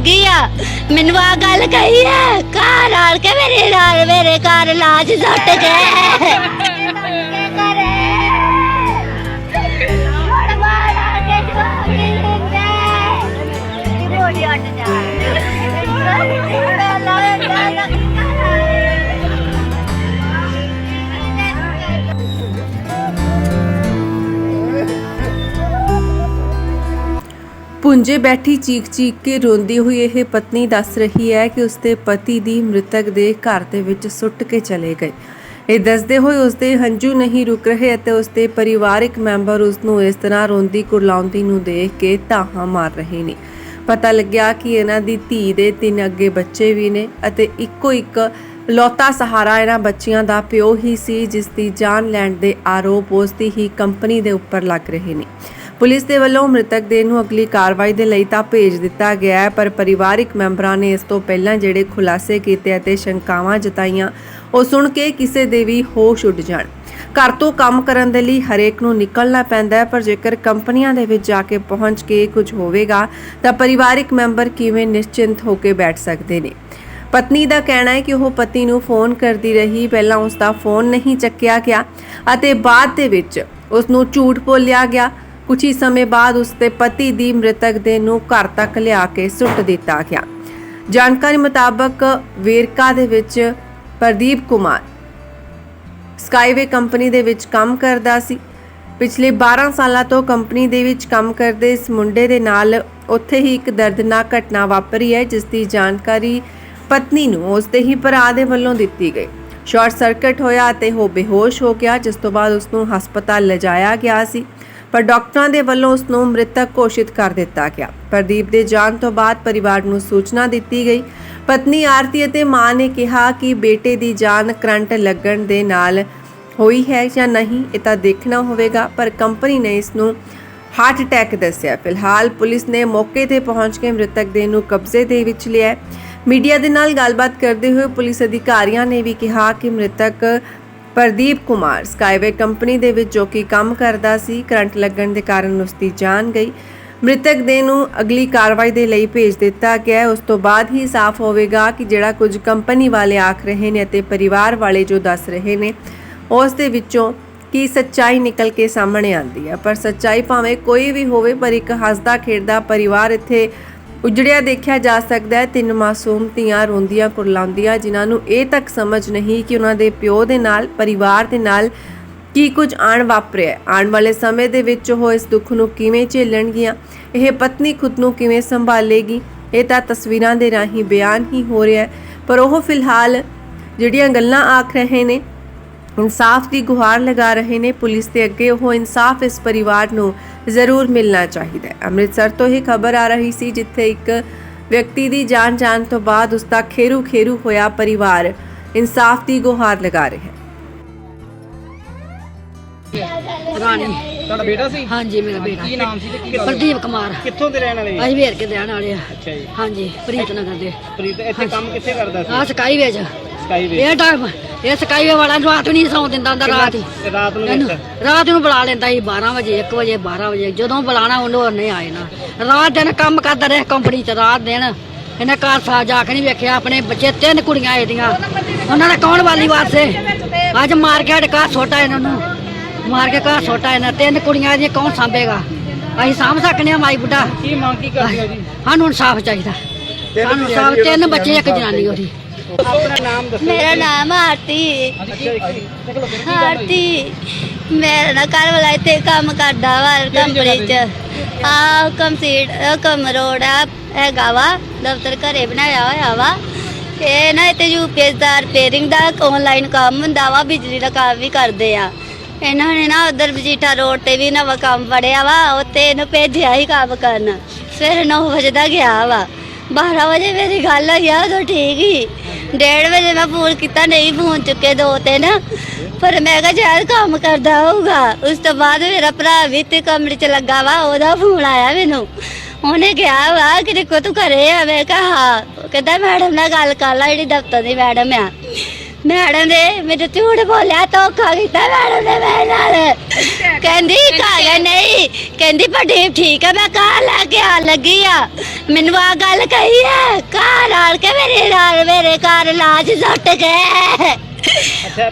ਲੱਗੀ ਆ। ਮੈਨੂੰ ਆ ਗੱਲ ਕਹੀ ਆ ਘਰ ਆਲ ਕੇ ਮੇਰੇ ਨਾਲ, ਮੇਰੇ ਘਰ ਲਾਜ ਸੁੱਟ ਗਏ ਕੁੰਜੇ ਬੈਠੀ ਚੀਕ-ਚੀਕ ਕੇ ਰੋਂਦੀ ਹੋਈ ਇਹ ਪਤਨੀ ਦੱਸ ਰਹੀ ਹੈ ਕਿ ਉਸਦੇ ਪਤੀ ਦੀ ਮ੍ਰਿਤਕ ਦੇ ਘਰ ਦੇ ਵਿੱਚ ਸੁੱਟ ਕੇ ਚਲੇ ਗਏ। ਇਹ ਦੱਸਦੇ ਹੋਏ ਉਸਦੇ ਹੰਝੂ ਨਹੀਂ ਰੁਕ ਰਹੇ ਅਤੇ ਉਸਦੇ ਪਰਿਵਾਰਕ ਮੈਂਬਰ ਉਸ ਨੂੰ ਇਸ ਤਰ੍ਹਾਂ ਰੋਂਦੀ ਕੁਰਲਾਉਂਦੀ ਨੂੰ ਦੇਖ ਕੇ ਧਾਹਾਂ ਮਾਰ ਰਹੇ ਨੇ। ਪਤਾ ਲੱਗਿਆ ਕਿ ਇਹਨਾਂ ਦੀ ਧੀ ਦੇ ਤਿੰਨ ਅੱਗੇ ਬੱਚੇ ਵੀ ਨੇ ਅਤੇ ਇੱਕੋ ਇੱਕ ਲੌਤਾ ਸਹਾਰਾ ਇਹਨਾਂ ਬੱਚਿਆਂ ਦਾ ਪਿਓ ਹੀ ਸੀ, ਜਿਸ ਦੀ ਜਾਨ ਲੈਣ ਦੇ ਆਰੋਪ ਉਸ ਦੀ ਹੀ ਕੰਪਨੀ ਦੇ ਉੱਪਰ ਲੱਗ ਰਹੇ ਨੇ। ਪੁਲਿਸ ਦੇ ਵੱਲੋਂ ਮ੍ਰਿਤਕ ਦੇ ਨੂੰ ਅਗਲੀ ਕਾਰਵਾਈ ਦੇ ਲਈ ਤਾਂ ਭੇਜ ਦਿੱਤਾ ਗਿਆ ਹੈ, ਪਰ ਪਰਿਵਾਰਿਕ ਮੈਂਬਰਾਂ ਨੇ ਇਸ ਤੋਂ ਪਹਿਲਾਂ ਜਿਹੜੇ ਖੁਲਾਸੇ ਕੀਤੇ ਅਤੇ ਸ਼ੰਕਾਵਾਂ ਜਤਾਈਆਂ, ਉਹ ਸੁਣ ਕੇ ਕਿਸੇ ਦੇ ਵੀ ਹੋਸ਼ ਉੱਡ ਜਾਣ। ਘਰ ਤੋਂ ਕੰਮ ਕਰਨ ਦੇ ਲਈ ਹਰੇਕ ਨੂੰ ਨਿਕਲਣਾ ਪੈਂਦਾ ਹੈ, ਪਰ ਜੇਕਰ ਕੰਪਨੀਆਂ ਦੇ ਵਿੱਚ ਜਾ ਕੇ ਪਹੁੰਚ ਕੇ ਕੁਝ ਹੋਵੇਗਾ, ਤਾਂ ਪਰਿਵਾਰਿਕ ਮੈਂਬਰ ਕਿਵੇਂ ਨਿਸ਼ਚਿੰਤ ਹੋ ਕੇ ਬੈਠ ਸਕਦੇ ਨੇ? ਪਤਨੀ ਦਾ ਕਹਿਣਾ ਹੈ ਕਿ ਉਹ ਪਤੀ ਨੂੰ ਫੋਨ ਕਰਦੀ ਰਹੀ, ਪਹਿਲਾਂ ਉਸ ਦਾ ਫੋਨ ਨਹੀਂ ਚੱਕਿਆ ਗਿਆ ਅਤੇ ਬਾਅਦ ਦੇ ਵਿੱਚ ਉਸ ਨੂੰ ਝੂਠ ਬੋਲਿਆ ਗਿਆ। ਕੁਝ ਹੀ ਸਮੇਂ ਬਾਅਦ ਉਸ ਦੇ ਪਤੀ ਦੀ ਮ੍ਰਿਤਕ ਦੇ ਨੂੰ ਘਰ ਤੱਕ ਲਿਆ ਕੇ ਸੁੱਟ ਦਿੱਤਾ ਗਿਆ। ਜਾਣਕਾਰੀ ਮੁਤਾਬਕ ਵੇਰਕਾ ਦੇ ਵਿੱਚ ਪ੍ਰਦੀਪ ਕੁਮਾਰ ਸਕਾਈਵੇ ਕੰਪਨੀ ਦੇ ਵਿੱਚ ਕੰਮ ਕਰਦਾ ਸੀ। ਪਿਛਲੇ 12 ਸਾਲਾਂ ਤੋਂ ਕੰਪਨੀ ਦੇ ਵਿੱਚ ਕੰਮ ਕਰਦੇ ਇਸ ਮੁੰਡੇ ਦੇ ਨਾਲ ਉੱਥੇ ਹੀ ਇੱਕ ਦਰਦਨਾਕ ਘਟਨਾ ਵਾਪਰੀ ਹੈ, ਜਿਸ ਦੀ ਜਾਣਕਾਰੀ ਪਤਨੀ ਨੂੰ ਉਸ ਦੇ ਹੀ ਭਰਾ ਦੇ ਵੱਲੋਂ ਦਿੱਤੀ ਗਈ। ਸ਼ਾਰਟ ਸਰਕਟ ਹੋਇਆ ਅਤੇ ਉਹ ਬੇਹੋਸ਼ ਹੋ ਗਿਆ, ਜਿਸ ਤੋਂ ਬਾਅਦ ਉਸ ਨੂੰ ਹਸਪਤਾਲ ਲਿਜਾਇਆ ਗਿਆ ਸੀ। ਪਰ ਡਾਕਟਰਾਂ ਦੇ ਵੱਲੋਂ ਉਸ ਨੂੰ ਮ੍ਰਿਤਕ ਘੋਸ਼ਿਤ ਕਰ ਦਿੱਤਾ ਗਿਆ। ਪ੍ਰਦੀਪ ਦੇ ਜਾਣ ਤੋਂ ਬਾਅਦ ਪਰਿਵਾਰ ਨੂੰ ਸੂਚਨਾ ਦਿੱਤੀ ਗਈ। ਪਤਨੀ ਆਰਤੀ ਅਤੇ ਮਾਂ ਨੇ ਕਿਹਾ ਕਿ ਬੇਟੇ ਦੀ ਜਾਨ ਕਰੰਟ ਲੱਗਣ ਦੇ ਨਾਲ ਹੋਈ ਹੈ ਜਾਂ ਨਹੀਂ, ਇਹ ਤਾਂ ਦੇਖਣਾ ਹੋਵੇਗਾ, ਪਰ ਕੰਪਨੀ ਨੇ ਇਸ ਨੂੰ ਹਾਰਟ ਅਟੈਕ ਦੱਸਿਆ। ਫਿਲਹਾਲ ਪੁਲਿਸ ਨੇ ਮੌਕੇ ਤੇ ਪਹੁੰਚ ਕੇ ਮ੍ਰਿਤਕ ਦੇ ਨੂੰ ਕਬਜ਼ੇ ਦੇ ਵਿੱਚ ਲਿਆ ਮੀਡੀਆ ਦੇ ਨਾਲ ਗੱਲਬਾਤ ਕਰਦੇ ਹੋਏ ਪੁਲਿਸ ਅਧਿਕਾਰੀਆਂ ਨੇ ਵੀ ਕਿਹਾ ਕਿ ਮ੍ਰਿਤਕ ਪ੍ਰਦੀਪ ਕੁਮਾਰ ਸਕਾਈਵੇ ਕੰਪਨੀ ਦੇ ਵਿੱਚ ਜੋ ਕਿ ਕੰਮ ਕਰਦਾ ਸੀ, ਕਰੰਟ ਲੱਗਣ ਦੇ ਕਾਰਨ ਉਸ ਦੀ ਜਾਨ ਗਈ। ਮ੍ਰਿਤਕ ਦੇ ਨੂੰ ਅਗਲੀ ਕਾਰਵਾਈ ਦੇ ਲਈ ਭੇਜ ਦਿੱਤਾ ਗਿਆ ਉਸ ਤੋਂ ਬਾਅਦ ਹੀ ਸਾਫ਼ ਹੋਵੇਗਾ ਕਿ ਜਿਹੜਾ ਕੁਝ ਕੰਪਨੀ ਵਾਲੇ ਆਖ ਰਹੇ ਨੇ ਅਤੇ ਪਰਿਵਾਰ ਵਾਲੇ ਜੋ ਦੱਸ ਰਹੇ ਨੇ, ਉਸ ਦੇ ਵਿੱਚੋਂ ਕੀ ਸੱਚਾਈ ਨਿਕਲ ਕੇ ਸਾਹਮਣੇ ਆਉਂਦੀ ਹੈ। ਪਰ ਸੱਚਾਈ ਭਾਵੇਂ ਕੋਈ ਵੀ ਹੋਵੇ, ਪਰ ਇੱਕ ਹੱਸਦਾ ਖੇਡਦਾ ਪਰਿਵਾਰ ਇੱਥੇ ਉਜੜਿਆ ਦੇਖਿਆ ਜਾ ਸਕਦਾ ਹੈ। ਤਿੰਨ ਮਾਸੂਮ ਧੀਆਂ ਰੋਂਦੀਆਂ, ਕੁਰਲਾਉਂਦੀਆਂ, ਜਿਨ੍ਹਾਂ ਨੂੰ ਇਹ ਤੱਕ ਸਮਝ ਨਹੀਂ ਕਿ ਉਹਨਾਂ ਦੇ ਪਿਓ ਦੇ ਨਾਲ, ਪਰਿਵਾਰ ਦੇ ਨਾਲ ਕੀ ਕੁਝ ਆਣ ਵਾਪਰਿਆ ਹੈ। ਆਉਣ ਵਾਲੇ ਸਮੇਂ ਦੇ ਵਿੱਚ ਉਹ ਇਸ ਦੁੱਖ ਨੂੰ ਕਿਵੇਂ ਝੇਲਣਗੀਆਂ? ਇਹ ਪਤਨੀ ਖੁਦ ਨੂੰ ਕਿਵੇਂ ਸੰਭਾਲੇਗੀ? ਇਹ ਤਾਂ ਤਸਵੀਰਾਂ ਦੇ ਰਾਹੀਂ ਬਿਆਨ ਹੀ ਹੋ ਰਿਹਾ ਹੈ। ਪਰ ਉਹ ਫਿਲਹਾਲ ਜਿਹੜੀਆਂ ਗੱਲਾਂ ਆਖ ਰਹੇ ਨੇ ਇਨਸਾਫ ਦੀ ਗੁਹਾਰ ਲਗਾ ਰਹੇ ਨੇ ਪੁਲਿਸ ਦੇ ਅੱਗੇ ਉਹ ਇਨਸਾਫ ਇਸ ਪਰਿਵਾਰ ਨੂੰ ਜ਼ਰੂਰ ਮਿਲਣਾ ਚਾਹੀਦਾ ਹੈ। ਅੰਮ੍ਰਿਤਸਰ ਤੋਂ ਹੀ ਖਬਰ ਆ ਰਹੀ ਸੀ ਜਿੱਥੇ ਇੱਕ ਵਿਅਕਤੀ ਦੀ ਜਾਨ ਜਾਣ ਤੋਂ ਬਾਅਦ ਉਸ ਦਾ ਖੇਰੂ ਖੇਰੂ ਹੋਇਆ ਪਰਿਵਾਰ ਇਨਸਾਫ ਦੀ ਗੁਹਾਰ ਲਗਾ ਰਿਹਾ ਹੈ। ਰਾਣੀ ਤੁਹਾਡਾ ਬੇਟਾ ਸੀ? ਹਾਂਜੀ ਮੇਰਾ ਬੇਟਾ। ਕੀ ਨਾਮ ਸੀ ਤੇ ਕੀ ਗੱਲ? ਪ੍ਰਦੀਪ ਕੁਮਾਰ। ਕਿੱਥੋਂ ਦੇ ਰਹਿਣ ਵਾਲੇ? ਅਸੀਂ ਵੇਰ ਕੇ ਦੇਣ ਵਾਲੇ ਆ। ਅੱਛਾ ਜੀ। ਹਾਂਜੀ ਪ੍ਰੀਤ ਨਗਰ ਦੇ। ਪ੍ਰੀਤ ਇੱਥੇ ਕੰਮ ਕਿੱਥੇ ਕਰਦਾ ਆ ਸੀ ਸਕਾਈ ਵੇਜ ਸਕਾਈ ਵੇ ਇਹ ਟਾਈਮ ਇਹ ਸਕਾਈ ਵੇ ਵਾਲਾ ਰਾਤ ਨੂੰ ਨਹੀਂ ਸੌਂ ਦਿੰਦਾ ਹੁੰਦਾ ਰਾਤ ਹੀ। ਰਾਤ ਨੂੰ ਇਹਨੂੰ ਰਾਤ ਨੂੰ ਬੁਲਾ ਲੈਂਦਾ ਸੀ 12 ਵਜੇ 1 ਵਜੇ 12 ਵਜੇ। ਜਦੋਂ ਬੁਲਾਣਾ ਉਹਨੂੰ ਉਹਨੇ ਆਏ ਨਾ ਰਾਤ ਦਿਨ ਕੰਮ ਕਰਦਾ ਰਿਹਾ ਕੰਪਨੀ 'ਚ ਰਾਤ ਦਿਨ। ਇਹਨੇ ਘਰ ਸਾ ਜਾ ਕੇ ਨਹੀਂ ਵੇਖਿਆ ਆਪਣੇ ਬੱਚੇ ਤਿੰਨ ਕੁੜੀਆਂ ਇਹਦੀਆਂ। ਉਹਨਾਂ ਦਾ ਕੌਣ ਵਾਲੀ ਵਾਰਸੇ ਅੱਜ ਮਾਰ ਕੇ ਘਰ ਛੋਟਾ ਇਹਨਾਂ ਨੂੰ। ਮਾਰ ਕੇ ਘਰ ਛੋਟਾ ਇਹਨਾਂ ਤਿੰਨ ਕੁੜੀਆਂ ਇਹਦੀਆਂ ਕੌਣ ਸਾਂਭੇਗਾ? ਅਸੀਂ ਸਾਂਭ ਸਕਨੇ ਆ ਮਾਈ ਬੁੱਢਾ। ਕੀ ਮੰਗ ਕੀ ਕਰਦੇ ਹੋ ਜੀ? ਸਾਨੂੰ ਇਨਸਾਫ ਚਾਹੀਦਾ। ਸਾਨੂੰ ਇਨਸਾਫ ਤਿੰਨ ਬੱਚੇ ਇੱਕ ਜਨਾਨੀ ਉਹਦੀ। ਆਪਣਾ ਨਾਮ ਦੱਸੋ। ਮੇਰਾ ਨਾਮ ਆਰਤੀ। ਆਰਤੀ ਮੇਰਾ ਨਾ ਘਰ ਵਾਲਾ ਇੱਥੇ ਕੰਮ ਕਰਦਾ ਵਾ ਕੰਪਨੀ ਚ। ਆ ਕੰਪਲੀਟ ਕਮ ਰੋਡ ਆ ਹੈਗਾ ਵਾ ਦਫ਼ਤਰ ਘਰੇ ਬਣਾਇਆ ਹੋਇਆ ਵਾ। ਇਹ ਨਾ ਇੱਥੇ ਯੂਪੀਐਸ ਦਾ ਰਿਪੇਅਰਿੰਗ ਦਾ ਆਨਲਾਈਨ ਕੰਮ ਹੁੰਦਾ ਵਾ ਬਿਜਲੀ ਦਾ ਕੰਮ ਵੀ ਕਰਦੇ ਆ। ਇਹਨਾਂ ਨੇ ਨਾ ਉਧਰ ਬਜੀਠਾ ਰੋਡ ਤੇ ਵੀ ਨਵਾਂ ਕੰਮ ਫੜਿਆ ਵਾ ਉੱਤੇ ਇਹਨੂੰ ਭੇਜਿਆ ਹੀ ਕੰਮ ਕਰਨ। ਸਵੇਰੇ 9 ਵਜੇ ਦਾ ਗਿਆ ਵਾ। 12 ਵਜੇ ਮੇਰੀ ਗੱਲ ਹੋਈ ਆ ਉਦੋਂ ਠੀਕ ਹੀ ਡੇਢ ਵਜੇ ਮੈਂ ਫੋਨ ਕੀਤਾ, ਨਹੀਂ ਫੋਨ ਚੁੱਕੇ ਦੋ ਤਿੰਨ। ਪਰ ਮੈਂ ਕਿਹਾ ਸ਼ਾਇਦ ਕੰਮ ਕਰਦਾ ਹੋਊਗਾ। ਉਸ ਤੋਂ ਬਾਅਦ ਮੇਰਾ ਭਰਾ ਵੀ ਤੇ ਕਮਰੇ 'ਚ ਲੱਗਾ ਵਾ, ਉਹਦਾ ਫੋਨ ਆਇਆ ਮੈਨੂੰ। ਉਹਨੇ ਕਿਹਾ ਵਾ ਕਿ ਦੇਖੋ ਤੂੰ ਘਰੇ ਆ। ਮੈਂ ਕਿਹਾ, ਹਾਂ। ਉਹ ਕਹਿੰਦਾ, ਮੈਡਮ ਨਾਲ ਗੱਲ ਕਰ ਲੈ, ਜਿਹੜੀ ਦਫ਼ਤਰ ਦੀ ਮੈਡਮ ਆ। ਮੈਡਮ ਨੇ ਮੇਰੇ ਝੂਠ ਬੋਲਿਆ, ਧੋਖਾ ਕੀਤਾ ਮੈਡਮ ਨੇ ਮੇਰੇ ਨਾਲ। ਕਹਿੰਦੀ ਕਾਗਾ ਨਹੀਂ। ਕਹਿੰਦੀ, ਪ੍ਰਦੀਪ ਠੀਕ ਹੈ ਮੈਂ ਕਾਰ ਲੈ ਕੇ ਆ ਲੱਗੀ ਆ। ਮੈਨੂੰ ਆ ਗੱਲ ਕਹੀ ਹੈ ਘਰ ਨਾਲ ਕੇ ਮੇਰੇ ਨਾਲ ਮੇਰੇ ਘਰ ਲਾਜ ਸੁੱਟ ਗਏ।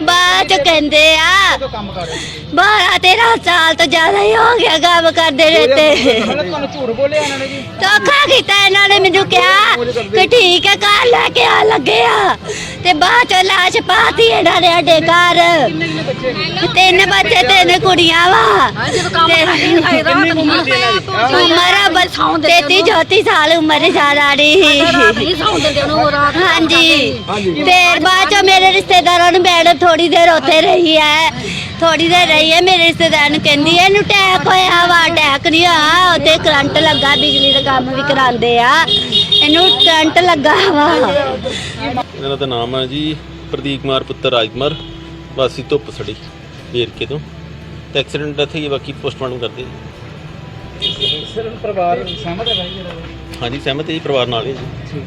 ਬਾਅਦ ਚ ਕਹਿੰਦੇ ਆ ਕਦੋਂ ਕੰਮ ਕਰ ਰਹੇ ਸੀ। ਬਾਰਾਂ ਤੇਰਾਂ ਸਾਲ ਤੋਂ ਜ਼ਿਆਦਾ ਹੀ ਹੋ ਗਿਆ ਕੰਮ ਕਰਦੇ ਰਹੇ ਤੇ ਮਤਲਬ ਤੁਹਾਨੂੰ ਝੂਠ ਬੋਲਿਆ ਇਹਨਾਂ ਨੇ ਜੀ। ਧੋਖਾ ਕੀਤਾ ਇਹਨਾਂ ਨੇ ਮੈਨੂੰ ਕਿਹਾ ਕਿ ਠੀਕ ਹੈ ਕਾਰ ਲੈ ਕੇ ਆ ਲੱਗੇ ਆ। ਤੇ ਬਾਅਦ ਚ ਲਾਸ਼ ਪਾਤੀ ਇਹਨਾਂ ਨੇ ਸਾਡੇ ਘਰ। ਤਿੰਨ ਬੱਚੇ ਤਿੰਨ ਕੁੜੀਆਂ ਵਾ। ਜਦੋਂ ਕੰਮ ਕਰਾਈ ਆਏ ਰਾਤ ਨੂੰ ਉਮਰ ਬਸ ਸੌਂ ਦਿੰਦੇ 33 34 ਸਾਲ ਉਮਰ ਰਾਤ ਨਹੀਂ ਸੌਂ ਨੂੰ। ਹਾਂਜੀ। ਫੇਰ ਬਾਅਦ ਚ ਮੇਰੇ ਰਿਸ਼ਤੇਦਾਰਾਂ ਨੂੰ ਮੈਡਮ ਥੋੜੀ ਦੇਰ ਉੱਥੇ ਰਹੀ ਹੈ ਥੋੜੀ ਦੇਰ ਰਹੀ ਹੈ ਮੇਰੇ ਰਿਸ਼ਤੇਦਾਰ ਨੂੰ ਕਹਿੰਦੀ ਹੈ ਇਹਨੂੰ ਟੈਕ ਹੋਇਆ ਵਾ ਟੈਕ ਨਹੀਂ ਆ ਉੱਥੇ ਕਰੰਟ ਲੱਗਾ ਬਿਜਲੀ ਦਾ ਕੰਮ ਵੀ ਕਰਾਉਂਦੇ ਆ ਇਹਨੂੰ ਕਰੰਟ ਲੱਗਾ ਵਾ। ਇਹਨਾਂ ਦਾ ਨਾਮ ਹੈ ਜੀ ਪ੍ਰਦੀਪ ਕੁਮਾਰ ਪੁੱਤਰ ਰਾਜਕੁਮਾਰ ਵਾਸੀ ਧੁੱਪ ਸੜੀ ਵੇਰਕੇ ਤੋਂ। ਤੇ ਐਕਸੀਡੈਂਟ ਡੈਥ ਹੀ ਬਾਕੀ ਪੋਸਟਮਾਰਟਮ ਕਰਦੇ ਜੀ। ਸਿਰ ਪਰਿਵਾਰ ਸਹਿਮਤ ਹੈ ਭਾਈ ਜਿਹੜਾ? ਹਾਂਜੀ ਸਹਿਮਤ ਹੈ ਜੀ ਪਰਿਵਾਰ ਨਾਲ ਹੀ ਜੀ।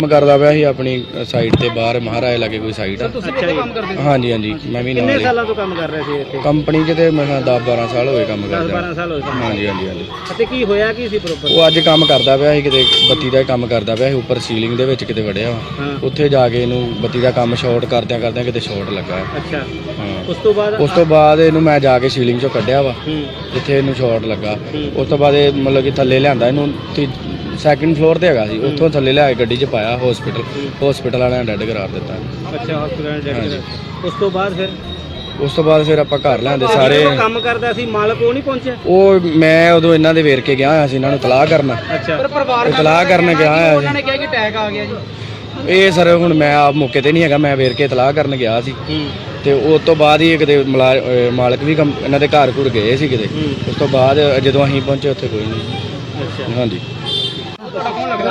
ਕੰਮ ਕਰਦਾ ਪਿਆ ਸੀ ਆਪਣੀ ਸਾਈਡ ਤੇ ਬਾਹਰ ਮਹਾਰਾਜ ਲਾਗੇ ਕੋਈ ਸਾਈਡ ਆ। ਤੁਸੀਂ ਕਿੱਥੇ ਕੰਮ ਕਰਦੇ ਸੀ? ਹਾਂਜੀ ਹਾਂਜੀ ਮੈਂ ਵੀ ਕਿੰਨੇ ਨਾਲ ਹੀ। ਸਾਲਾਂ ਤੋਂ ਕੰਮ ਕਰ ਰਹੇ ਸੀ ਇੱਥੇ? ਕੰਪਨੀ 'ਚ ਤੇ ਮੈਂ 10 12 ਸਾਲ ਹੋਏ ਕੰਮ 10 ਕਰਦਾ 12 ਸਾਲ ਹੋਏ ਕੰਮ ਹਾਂਜੀ ਹਾਂਜੀ ਹਾਂਜੀ। ਅਤੇ ਕੀ ਹੋਇਆ ਕੀ ਸੀ ਪ੍ਰੋਪਰ ਉਹ ਅੱਜ ਕੰਮ ਕਰਦਾ ਪਿਆ ਸੀ ਕਿਤੇ ਬੱਤੀ ਦਾ ਹੀ ਕੰਮ ਕਰਦਾ ਪਿਆ ਸੀ ਉੱਪਰ ਸੀਲਿੰਗ ਦੇ ਵਿੱਚ ਕਿਤੇ ਵੜਿਆ। ਵਾ ਹਾਂ। ਉੱਥੇ ਜਾ ਕੇ ਇਹਨੂੰ ਬੱਤੀ ਦਾ ਕੰਮ ਸ਼ਾਰਟ ਕਰਦਿਆਂ ਕਰਦਿਆਂ ਕਿਤੇ ਸ਼ਾਰਟ ਲੱਗਾ। ਅੱਛਾ। ਹਾਂ। ਉਸ ਤੋਂ ਬਾਅਦ? ਉਸ ਤੋਂ ਬਾਅਦ ਇਹਨੂੰ ਮੈਂ ਜਾ ਕੇ ਸੀਲਿੰਗ 'ਚੋਂ ਕੱਢਿਆ ਵਾ। ਹੂੰ। ਜਿੱਥੇ ਇਹਨੂੰ ਸ਼ਾਰਟ ਲੱਗਾ। ਹੂੰ। ਉਸ ਤੋਂ ਬਾਅਦ ਇਹ ਮਤਲਬ ਕਿ ਥੱਲੇ ਲਿਆਂਦਾ ਇਹਨੂੰ ਸੈਕਿੰਡ ਫਲੋਰ ਤੇ ਹੈਗਾ ਸੀ। ਉੱਥੋਂ ਥੱਲੇ ਲਿਆ ਕੇ ਗੱਡੀ 'ਚ ਪਾਇਆ ਹਸਪੀਟਲ ਹਸਪੀਟਲ ਵਾਲਿਆਂ ਨੇ ਡੈਡ ਕਰਾਰ ਦਿੱਤਾ। ਅੱਛਾ ਹਸਪੀਟਲ ਡੈਡ ਹਾਂਜੀ। ਉਸ ਤੋਂ ਬਾਅਦ ਫਿਰ? ਉਸ ਤੋਂ ਬਾਅਦ ਫਿਰ ਆਪਾਂ ਘਰ ਲਿਆਂਦੇ ਸਾਰੇ। ਜਦੋਂ ਕੰਮ ਕਰਦਾ ਸੀ ਮਾਲਕ ਉਹ ਨਹੀਂ ਪਹੁੰਚਿਆ? ਉਹ ਮੈਂ ਉਦੋਂ ਇਹਨਾਂ ਦੇ ਵੇਰ ਕੇ ਗਿਆ ਹੋਇਆ ਸੀ ਇਹਨਾਂ ਨੂੰ ਤਲਾਹ ਕਰਨ। ਅੱਛਾ। ਪਰ ਪਰਿਵਾਰ ਇਤਲਾਹ ਕਰਨ ਗਿਆ ਹੋਇਆ ਉਹਨਾਂ ਨੇ ਕਿਹਾ ਕਿ ਅਟੈਕ ਆ ਗਿਆ ਜੀ। ਸੀ ਇਹ ਸਰ ਹੁਣ ਮੈਂ ਆਪ ਮੌਕੇ ਤੇ ਨਹੀਂ ਹੈਗਾ ਮੈਂ ਵੇਰ ਕੇ ਇਤਲਾਹ ਕਰਨ ਗਿਆ ਸੀ। ਹੂੰ। ਤੇ ਉਸ ਤੋਂ ਬਾਅਦ ਹੀ ਕਿਤੇ ਮੁਲਾ- ਅਹ ਮਾਲਕ ਵੀ ਕੰਮ- ਇਹਨਾਂ ਦੇ ਘਰ ਘੁਰ ਗਏ ਸੀ ਕਿਤੇ। ਉਸ ਤੋਂ ਬਾਅਦ ਜਦੋਂ ਅਸੀਂ ਪਹੁੰਚੇ ਉੱਥੇ ਕੋਈ ਨਹੀਂ। ਅੱਛਾ। ਹਾਂਜੀ। 做了工了哥